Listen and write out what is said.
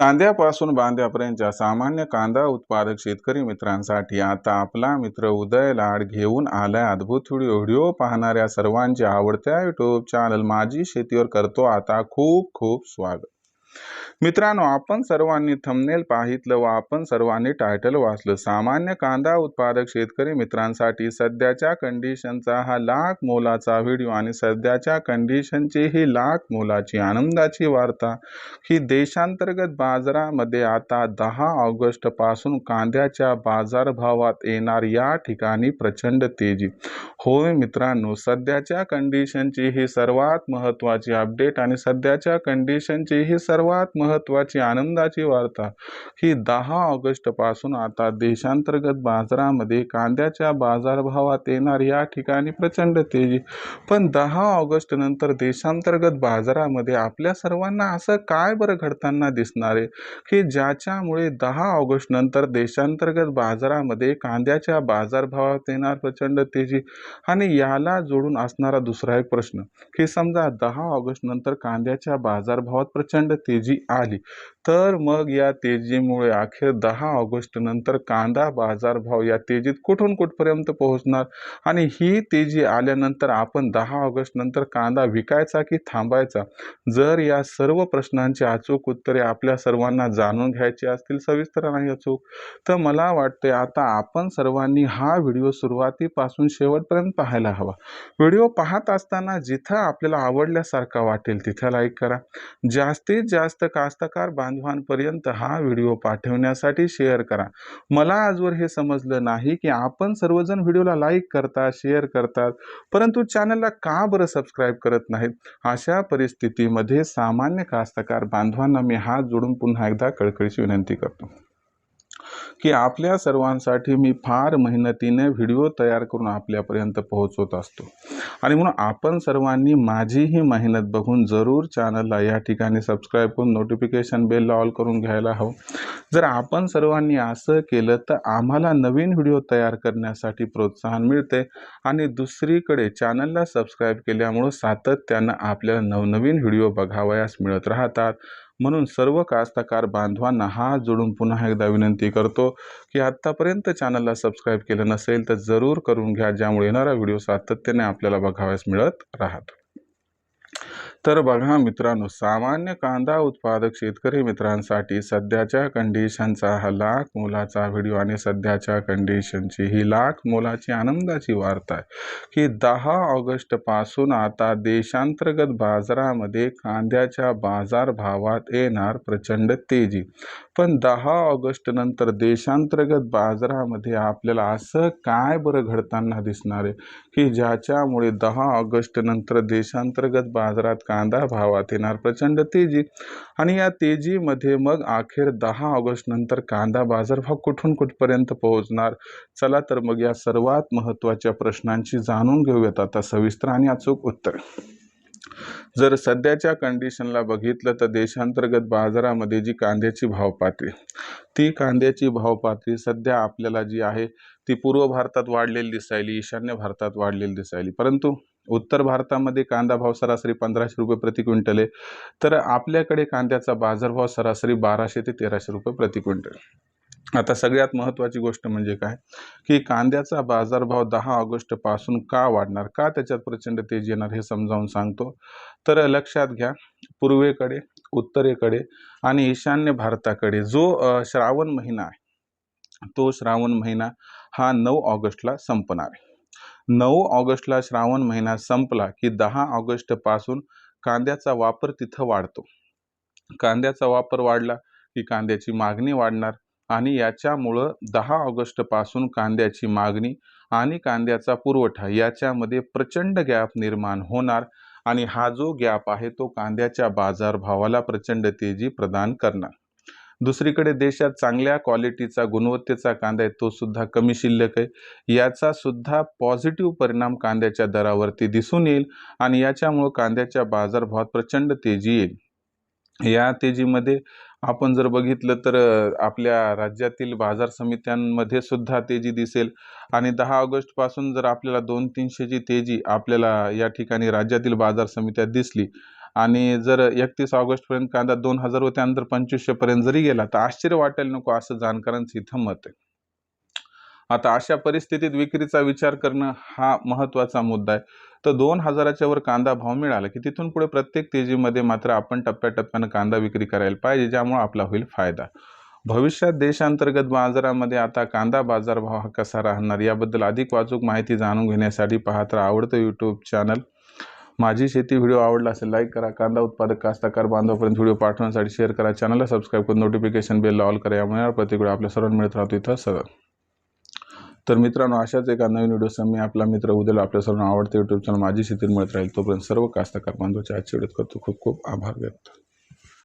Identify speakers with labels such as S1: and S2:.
S1: कांद्यापासून बांद्यापर्यंतच्या सामान्य कांदा उत्पादक शेतकरी मित्रांसाठी आता आपला मित्र उदय लाड घेऊन आलाय अद्भुत व्हिडिओ. व्हिडिओ पाहणाऱ्या सर्वांच्या आवडत्या युट्यूब चॅनल माझी शेतीवर करतो आता खूप खूप स्वागत. मित्रांनो आपण सर्वांनी थंबनेल पाहितलं व आपण सर्वांनी टायटल वाचलं. सामान्य कांदा उत्पादक शेतकरी मित्रांसाठी सध्याच्या कंडिशनचा हा लाख मोलाचा व्हिडिओ आणि सध्याच्या कंडिशनची ही लाख मोलाची आनंदाची वार्ता. ही देशांतर्गत बाजारामध्ये आता दहा ऑगस्टपासून कांद्याच्या बाजारभावात येणार या ठिकाणी प्रचंड तेजी. होय मित्रांनो सध्याच्या कंडिशनची ही सर्वात महत्त्वाची अपडेट आणि सध्याच्या कंडिशनची ही सर्वात महत्त्वाची आनंदाची वार्ता. ही दहा ऑगस्टपासून आता देशांतर्गत बाजारामध्ये कांद्याच्या बाजारभावात येणार या ठिकाणी प्रचंड तेजी. पण दहा ऑगस्ट नंतर देशांतर्गत बाजारामध्ये आपल्या सर्वांना असं काय बरं घडताना दिसणार आहे? की ज्याच्यामुळे दहा ऑगस्ट नंतर देशांतर्गत बाजारामध्ये कांद्याच्या बाजारभावात येणार प्रचंड तेजी? आणि याला जोडून असणारा दुसरा एक प्रश्न की समजा दहा ऑगस्ट नंतर कांद्याच्या बाजारभावात प्रचंड तेजी आली. तर मग या तेजीमुळे अखेर दहा ऑगस्ट नंतर कांदा बाजारभाव या तेजीत कुठून कुठपर्यंत पोहोचणार? आणि ही तेजी आल्यानंतर आपण दहा ऑगस्ट नंतर कांदा विकायचा की थांबायचा? जर या सर्व प्रश्नांची अचूक उत्तरे आपल्या सर्वांना जाणून घ्यायची असतील सविस्तर आणि अचूक तर मला वाटते आता आपण सर्वांनी हा व्हिडिओ सुरुवातीपासून शेवटपर्यंत पाहायला हवा. व्हिडिओ पाहत असताना जिथं आपल्याला आवडल्यासारखा वाटेल तिथं लाईक करा. जास्तीत जास्त कास्तकार बांधवांपर्यंत हा व्हिडिओ पाठवण्यासाठी शेअर करा. मला आजवर हे समजलं नाही की आपण सर्वजण व्हिडिओला लाईक करतात शेअर करतात परंतु चॅनलला का बरं सबस्क्राईब करत नाहीत? अशा परिस्थितीमध्ये सामान्य कास्तकार बांधवांना मी हात जोडून पुन्हा एकदा कळकळीची विनंती करतो. की आपल्या सर्वांसाठी मी फार मेहनतीने व्हिडिओ तयार करून आपल्यापर्यंत पोहोचवत असतो. आणि म्हणून आपण सर्वांनी माझी ही मेहनत बघून जरूर चॅनलला या ठिकाणी सबस्क्राईब करून नोटिफिकेशन बेल ऑल करून घ्यायला हवं. जर आपण सर्वांनी असं केलं तर आम्हाला नवीन व्हिडिओ तयार करण्यासाठी प्रोत्साहन मिळते आणि दुसरीकडे चॅनलला सबस्क्राईब केल्यामुळं सातत्यानं आपल्याला नवनवीन व्हिडिओ बघावयास मिळत राहतात. म्हणून सर्व कास्तकार बांधवांना हात जोडून पुन्हा एकदा विनंती करतो की आत्तापर्यंत चॅनलला सबस्क्राईब केलं नसेल तर जरूर करून घ्या ज्यामुळे येणारा व्हिडिओ सातत्याने आपल्याला बघावयास मिळत राहतो. तर बघा मित्रांनो सामान्य कांदा उत्पादक शेतकरी मित्रांसाठी सध्याच्या कंडिशनचा हा लाख मोलाचा व्हिडिओ आणि सध्याच्या कंडिशनची ही लाख मोलाची आनंदाची वार्ता आहे की दहा ऑगस्टपासून आता देशांतर्गत बाजारामध्ये कांद्याच्या बाजारभावात येणार प्रचंड तेजी. पण दहा ऑगस्ट नंतर देशांतर्गत बाजारामध्ये आपल्याला असं काय बरं घडताना दिसणार आहे की ज्याच्यामुळे दहा ऑगस्ट नंतर देशांतर्गत बाजारात कांदा भावात येणार प्रचंड तेजी. आणि या तेजीमध्ये मग अखेर दहा ऑगस्ट नंतर कांदा बाजारभाव कुठून कुठपर्यंत पोहोचणार? चला तर मग या सर्वात महत्त्वाच्या प्रश्नांची जाणून घेऊयात. आता सविस्तर आणि अचूक उत्तर. जर सध्याच्या कंडिशनला बघितलं तर देशांतर्गत बाजारामध्ये जी कांद्याची भाव पातळी ती कांद्याची भाव पातळी सध्या आपल्याला जी आहे ती पूर्व भारतात वाढलेली दिसायली ईशान्य भारतात वाढलेली दिसायली. परंतु उत्तर भारतामध्ये कांदा भाव सरासरी पंधराशे रुपये प्रति क्विंटल आहे. तर आपल्याकडे कांद्याचा बाजारभाव सरासरी बाराशे ते तेराशे रुपये प्रति क्विंटल. आता सगळ्यात महत्त्वाची गोष्ट म्हणजे काय? की कांद्याचा बाजारभाव दहा ऑगस्टपासून का वाढणार? का त्याच्यात प्रचंड तेज येणार हे समजावून सांगतो. तर लक्षात घ्या पूर्वेकडे उत्तरेकडे आणि ईशान्य भारताकडे जो श्रावण महिना आहे तो श्रावण महिना हा नऊ ऑगस्टला संपणार आहे. नऊ ऑगस्टला श्रावण महिना संपला की दहा ऑगस्टपासून कांद्याचा वापर तिथं वाढतो. कांद्याचा वापर वाढला की कांद्याची मागणी वाढणार आणि याच्यामुळं दहा ऑगस्टपासून कांद्याची मागणी आणि कांद्याचा पुरवठा याच्यामध्ये प्रचंड गॅप निर्माण होणार आणि हा जो गॅप आहे तो कांद्याच्या बाजारभावाला प्रचंड तेजी प्रदान करणार. दुसरीकडे देशात चांगल्या क्वालिटीचा गुणवत्तेचा कांदा आहे तो सुद्धा कमी शिल्लक आहे. याचा सुद्धा पॉझिटिव्ह परिणाम कांद्याच्या दरावरती दिसून येईल आणि याच्यामुळं कांद्याच्या बाजारभावात प्रचंड तेजी येईल. या तेजीमध्ये आपण जर बघितलं तर आपल्या राज्यातील बाजार समित्यांमध्ये सुद्धा तेजी दिसेल आणि दहा ऑगस्टपासून जर आपल्याला दोन तीनशेची तेजी आपल्याला या ठिकाणी राज्यातील बाजार समित्या दिसली आणि जर एकतीस ऑगस्टपर्यंत कांदा दोन हजार व त्यानंतर पंचवीसशेपर्यंत जरी गेला तर आश्चर्य वाटायला नको असं जाणकारांचं इथं मत आहे. आता अशा परिस्थितीत विक्रीचा विचार करणं हा महत्त्वाचा मुद्दा आहे. तर दोन हजाराच्या वर कांदा भाव मिळाला की तिथून पुढे प्रत्येक तेजीमध्ये मात्र आपण टप्प्याटप्प्यानं कांदा विक्री करायला पाहिजे ज्यामुळे आपला होईल फायदा. भविष्यात देशांतर्गत बाजारामध्ये आता कांदा बाजारभाव हा कसा राहणार याबद्दल अधिक वाचूक माहिती जाणून घेण्यासाठी पाहत आवडतं यूट्यूब चॅनल माझी शेती व्हिडिओ आवडला असेल लाईक करा. कांदा उत्पादक कास्ताकार बांधवापर्यंत व्हिडिओ पाठवण्यासाठी शेअर करा. चॅनलला सबस्क्राईब करून नोटिफिकेशन बेल ऑल करा. यामुळे प्रत्येक वेळा आपल्या सर्वांना मिळत राहतो इथं सगळं. तर मित्रांनो अशाच एका नवीन व्हिडिओसह मी आपला मित्र उद्याला आपल्या सर्वांना आवडते यूट्यूब चॅनल माझी शेती मिळत राहील. तोपर्यंत सर्व कास्ताकार बांधवाच्या आजच्या व्हिडिओत करतो. खूप खूप आभार व्यक्त.